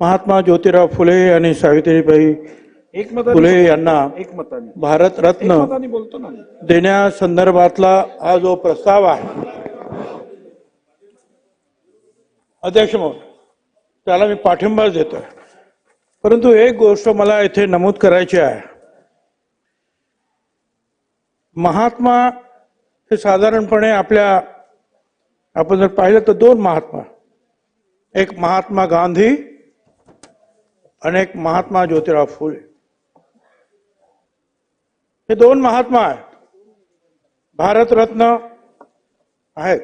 महात्मा ज्योतिराव फुले आणि सावित्रीबाई फुले यांना भारतरत्न देण्यासंदर्भातला हा जो प्रस्ताव आहे. अध्यक्ष महोदय त्याला मी पाठिंबा देतोय. परंतु एक गोष्ट मला इथे नमूद करायची आहे. महात्मा हे साधारणपणे आपल्या आपण जर पाहिलं तर दोन महात्मा. एक महात्मा गांधी अनेक महात्मा ज्योतिराव फुले. हे दोन महात्मा आहेत. भारतरत्न आहेत.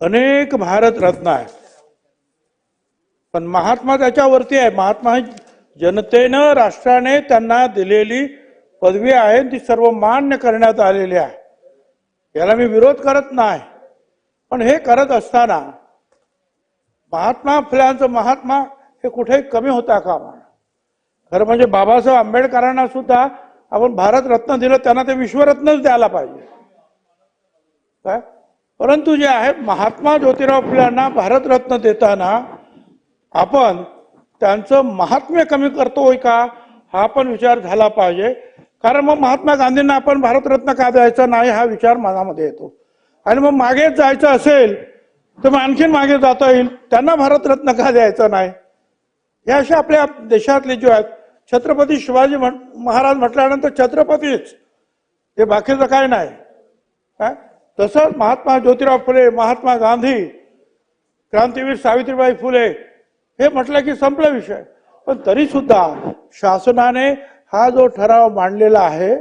अनेक भारतरत्न आहेत. पण महात्मा त्याच्यावरती आहे. महात्मा जनतेनं राष्ट्राने त्यांना दिलेली पदवी आहे ती सर्व मान्य करण्यात आलेली आहे. याला मी विरोध करत नाही. पण हे करत असताना महात्मा फुल्यांचं महात्मा हे कुठे कमी होता का खरं म्हणजे बाबासाहेब आंबेडकरांना सुद्धा आपण भारतरत्न दिलं त्यांना ते विश्वरत्नच द्यायला पाहिजे. काय? परंतु जे आहे महात्मा ज्योतिराव फुल्यांना भारतरत्न देताना आपण त्यांचं महात्म्य कमी करतोय का हा पण विचार झाला पाहिजे. कारण मग महात्मा गांधींना आपण भारतरत्न का द्यायचा नाही हा विचार मनामध्ये येतो. आणि मग मागेच जायचं असेल तर मग आणखीन मागे जाता येईल. त्यांना भारतरत्न का द्यायचं नाही? हे अशा आपल्या देशातले जे आहेत छत्रपती शिवाजी म्हण- महाराज म्हटल्यानंतर छत्रपतीच. हे बाकीचं काय नाही. काय? तसंच महात्मा ज्योतिराव फुले महात्मा गांधी क्रांतीवीर सावित्रीबाई फुले हे म्हटलं की संपला विषय. पण तरी सुद्धा शासनाने हा जो ठराव मांडलेला आहे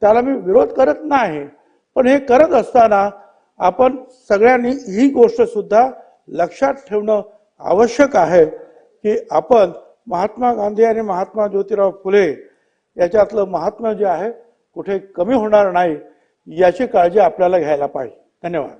त्याला मी विरोध करत नाही. पण हे करत असताना आपण सगळ्यांनी ही गोष्ट सुद्धा लक्षात ठेवणं आवश्यक आहे. की आपण महात्मा गांधी आणि महात्मा ज्योतिराव फुले याच्यातलं महात्मा जे आहे कुठे कमी होणार नाही याची काळजी आपल्याला घ्यायला पाहिजे. धन्यवाद.